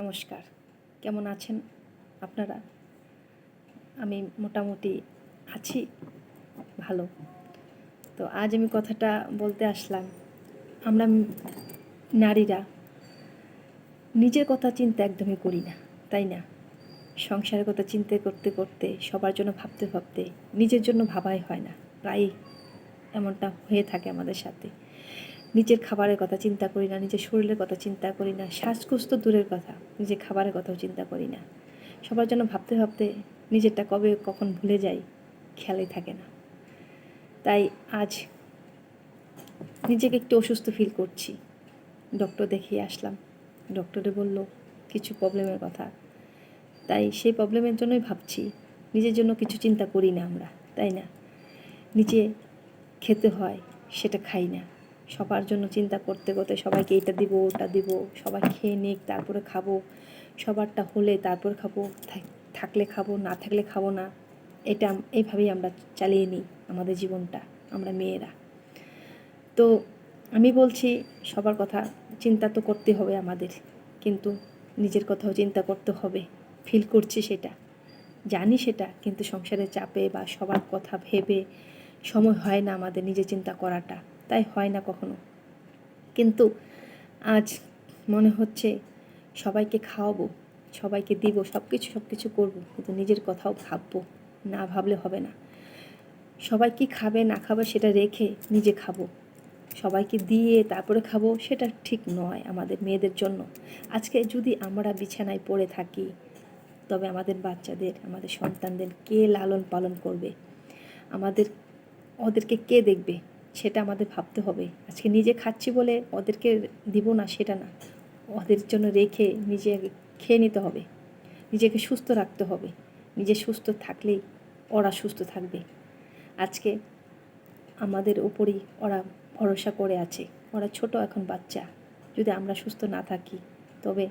নমস্কার। কেমন আছেন আপনারা? আমি মোটামুটি আছি, ভালো। তো আজ আমি কথাটা বলতে আসলাম, আমরা নারীরা নিজের কথা চিন্তা একদমই করি না, তাই না? সংসারের কথা চিন্তা করতে করতে সবার জন্য ভাবতে ভাবতে নিজের জন্য ভাবাই হয় না, প্রায়ই এমনটা হয়ে থাকে আমাদের সাথে। নিজের খাবারের কথা চিন্তা করি না, নিজের শরীরের কথা চিন্তা করি না শ্বাসকষ্ট তো দূরের কথা, নিজের খাবারের কথাও চিন্তা করি না। সবার জন্য ভাবতে ভাবতে নিজেরটা কবে কখন ভুলে যাই খেয়ালই থাকে না। তাই আজ নিজেকে একটু অসুস্থ ফিল করছি। ডক্টর দেখিয়ে আসলাম। ডক্টরে বলল, কিছু প্রবলেমের কথা। তাই সেই প্রবলেমের জন্যই ভাবছি, নিজের জন্য কিছু চিন্তা করি না আমরা, তাই না? নিজে খেতে হয়, সেটা খাই না। সবার জন্য চিন্তা করতে করতে সবাইকে এটা দিব, ওটা দিব, সবাই খেয়ে নিক, তারপরে খাব। সবারটা হলে তারপর খাব, থাক- থাকলে খাব, না থাকলে খাব না। এটা এইভাবেই আমরা চালিয়ে নিই আমাদের জীবনটা, আমরা মেয়েরা। তো আমি বলছি, সবার কথা চিন্তা তো করতে হবে আমাদের, কিন্তু নিজের কথাও চিন্তা করতে হবে ফিল করছি সেটা। জানি সেটা, কিন্তু সংসারের চাপে বা সবার কথা ভেবে সময় হয় না আমাদের নিজে চিন্তা করাটা। তাই হয় না কখনো। কিন্তু আজ মনে হচ্ছে সবাইকে খাওয়াবো, সবাইকে দিব সব কিছু সব কিছু করব, কিন্তু নিজের কথাও ভাববো, না ভাবলে হবে না। সবাই কি খাবে, না খাবে সেটা রেখে নিজে খাব। সবাইকে দিয়ে তারপরে খাব, সেটা ঠিক নয় আমাদের মেয়েদের জন্য। আজকে যদি আমরা বিছানায় পড়ে থাকি, তবে আমাদের বাচ্চাদের, আমাদের সন্তানদের কে লালন পালন করবে? আমাদের, ওদেরকে কে দেখবে? সেটা আমাদের ভাবতে হবে। আজকে নিজে খাচ্ছি বলে ওদেরকে দিব না, সেটা না। ওদের জন্য রেখে নিজে খেয়ে নিতে হবে। নিজেকে সুস্থ রাখতে হবে। নিজে সুস্থ থাকলেই ওরা সুস্থ থাকবে। আজকে আমাদের উপরই ওরা ভরসা করে আছে। ওরা ছোট এখন বাচ্চা। যদি আমরা সুস্থ না থাকি, তবে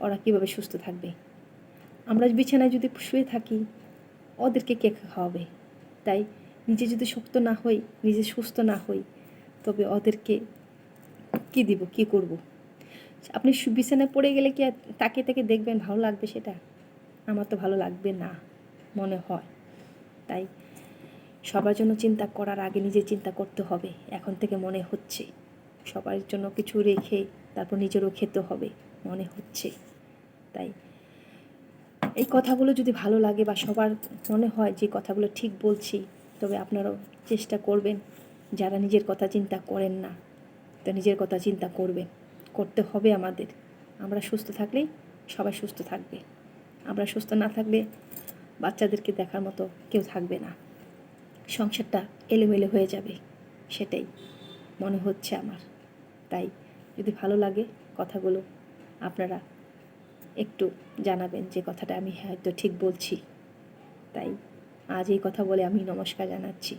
ওরা কীভাবে সুস্থ থাকবে? আমরা বিছানায় যদি শুয়ে থাকি, ওদেরকে কে খাওয়াবে? তাই নিজে যদি শক্ত না হই, নিজে সুস্থ না হই, তবে ওদেরকে কি দিব, কি করব? আপনি বিছানায় পড়ে গেলে কি তাকে তাকে দেখবেন ভালো লাগবে সেটা? আমার তো ভালো লাগবে না, মনে হয়। তাই সবার জন্য চিন্তা করার আগে নিজে চিন্তা করতে হবে, এখন থেকে মনে হচ্ছে। সবার জন্য কিছু রেখে তারপর নিজেরও খেতে হবে, মনে হচ্ছে। তাই এই কথাগুলো যদি ভালো লাগে বা সবার মনে হয় যে কথাগুলো ঠিক বলছি তবে আপনারাও চেষ্টা করবেন। যারা নিজের কথা চিন্তা করেন না, তো নিজের কথা চিন্তা করবেন। করতে হবে আমাদের। আমরা সুস্থ থাকলেই সবাই সুস্থ থাকবে। আমরা সুস্থ না থাকলে বাচ্চাদেরকে দেখার মতো কেউ থাকবে না। সংসারটা এলোমেলো হয়ে যাবে, সেটাই মনে হচ্ছে আমার। তাই যদি ভালো লাগে কথাগুলো, আপনারা একটু জানাবেন যে কথাটা আমি হয়তো ঠিক বলছি। তাই আজ এই কথা বলে আমি নমস্কার জানাচ্ছি।